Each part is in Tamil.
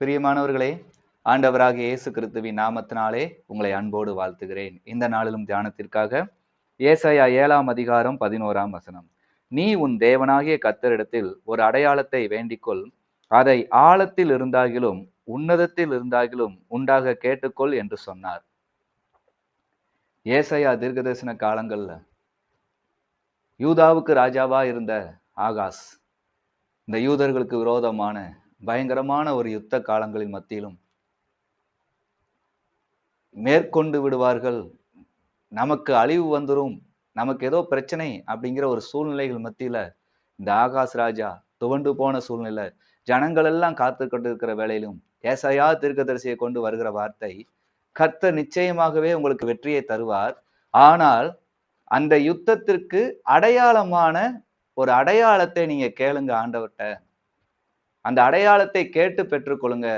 பிரியமானவர்களே ஆண்டவராக இயேசு கிறிஸ்துவின் நாமத்தினாலே உங்களை அன்போடு வாழ்த்துகிறேன். இந்த நாளிலும் தியானத்திற்காக ஏசாயா ஏழாம் அதிகாரம் பதினோராம் வசனம். நீ உன் தேவனாகிய கத்தரிடத்தில் ஒரு அடையாளத்தை வேண்டிக்கொள். அதை ஆழத்தில் இருந்தாகிலும் உன்னதத்தில் இருந்தாகிலும் உண்டாக கேட்டுக்கொள் என்று சொன்னார். ஏசையா தீர்க்கதரிசன காலங்கள்ல யூதாவுக்கு ராஜாவா இருந்த ஆகாஸ் இந்த யூதர்களுக்கு விரோதமான பயங்கரமான ஒரு யுத்த காலங்களின் மத்தியிலும் மேற்கொண்டு விடுவார்கள். நமக்கு அழிவு வந்துடும் நமக்கு ஏதோ பிரச்சனை அப்படிங்கிற ஒரு சூழ்நிலைகள் மத்தியில இந்த ஆகாஷ் ராஜா துவண்டு போன சூழ்நிலை ஜனங்கள் எல்லாம் காத்து கொண்டிருக்கிற வேலையிலும் ஏசையா தீர்க்கதரிசியை கொண்டு வருகிற வார்த்தை கர்த்தர் நிச்சயமாகவே உங்களுக்கு வெற்றியை தருவார். ஆனால் அந்த யுத்தத்திற்கு அடையாளமான ஒரு அடையாளத்தை நீங்க கேளுங்க ஆண்டவர்கிட்ட அந்த அடையாளத்தை கேட்டு பெற்றுக்கொள்ளுங்க.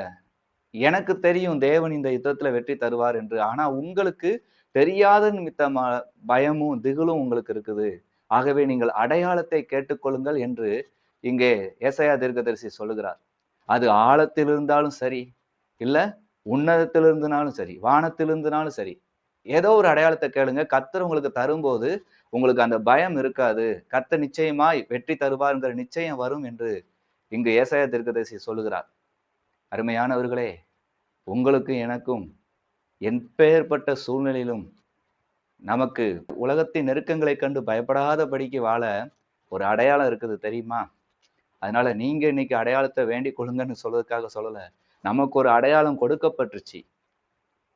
எனக்கு தெரியும் தேவன் இந்த யுத்தத்துல வெற்றி தருவார் என்று. ஆனா உங்களுக்கு தெரியாத நிமித்தமா பயமும் திகிலும் உங்களுக்கு இருக்குது. ஆகவே நீங்கள் அடையாளத்தை கேட்டுக்கொள்ளுங்கள் என்று இங்கே ஏசையா தீர்க்கதரிசி சொல்லுகிறார். அது ஆழத்தில் இருந்தாலும் சரி இல்ல உன்னதத்தில் இருந்தாலும் சரி வானத்தில் இருந்தாலும் சரி ஏதோ ஒரு அடையாளத்தை கேளுங்க. கத்தர் உங்களுக்கு தரும்போது உங்களுக்கு அந்த பயம் இருக்காது. கத்த நிச்சயமாய் வெற்றி தருவார்ங்கிற நிச்சயம் வரும் என்று இங்கு ஏசாய திருக்கதரிசி சொல்லுகிறார். அருமையானவர்களே உங்களுக்கும் எனக்கும் எப்பேற்பட்ட சூழ்நிலையிலும் நமக்கு உலகத்தின் நெருக்கங்களை கண்டு பயப்படாதபடிக்கு வாழ ஒரு அடையாளம் இருக்குது தெரியுமா? அதனால நீங்க இன்னைக்கு அடையாளத்தை வேண்டிக் கொள்ளுங்கன்னு சொல்றதுக்காக சொல்லல. நமக்கு ஒரு அடையாளம் கொடுக்கப்பட்டுருச்சு.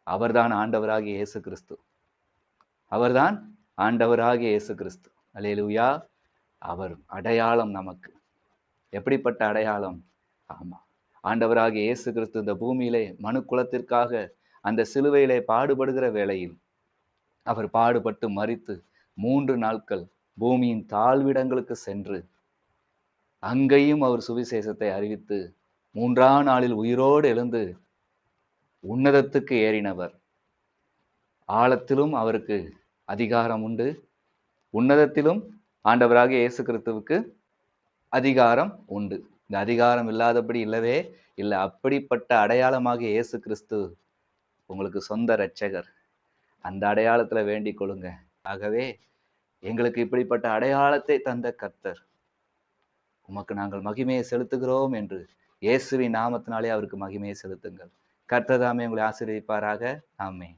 அவர்தான் ஆண்டவராகிய இயேசு கிறிஸ்து அவர்தான் ஆண்டவராகிய இயேசு கிறிஸ்து அலேலூயா அவர் அடையாளம் நமக்கு. எப்படிப்பட்ட அடையாளம்? ஆமா. ஆண்டவராகிய இயேசு கிறிஸ்து இந்த பூமியிலே மனு குலத்திற்காக அந்த சிலுவையிலே பாடுபடுகிற வேளையில் அவர் பாடுபட்டு மறித்து மூன்று நாட்கள் பூமியின் தாழ்விடங்களுக்கு சென்று அங்கேயும் அவர் சுவிசேஷத்தை அறிவித்து மூன்றாம் நாளில் உயிரோடு எழுந்து உன்னதத்துக்கு ஏறினவர். ஆழத்திலும் அவருக்கு அதிகாரம் உண்டு. உன்னதத்திலும் ஆண்டவராக இயேசு கிறிஸ்துவுக்கு அதிகாரம் உண்டு. இந்த அதிகாரம் இல்லாதபடி இல்லவே இல்லை. அப்படிப்பட்ட அடையாளமாக இயேசு கிறிஸ்து உங்களுக்கு சொந்த இரட்சகர். அந்த அடையாளத்துல வேண்டிக் கொள்ளுங்க. ஆகவே எங்களுக்கு இப்படிப்பட்ட அடையாளத்தை தந்த கர்த்தர் உமக்கு நாங்கள் மகிமையை செலுத்துகிறோம் என்று இயேசுவின் நாமத்தினாலே அவருக்கு மகிமையை செலுத்துங்கள். கர்த்ததாமே உங்களை ஆசீர்வதிப்பாராக. ஆமே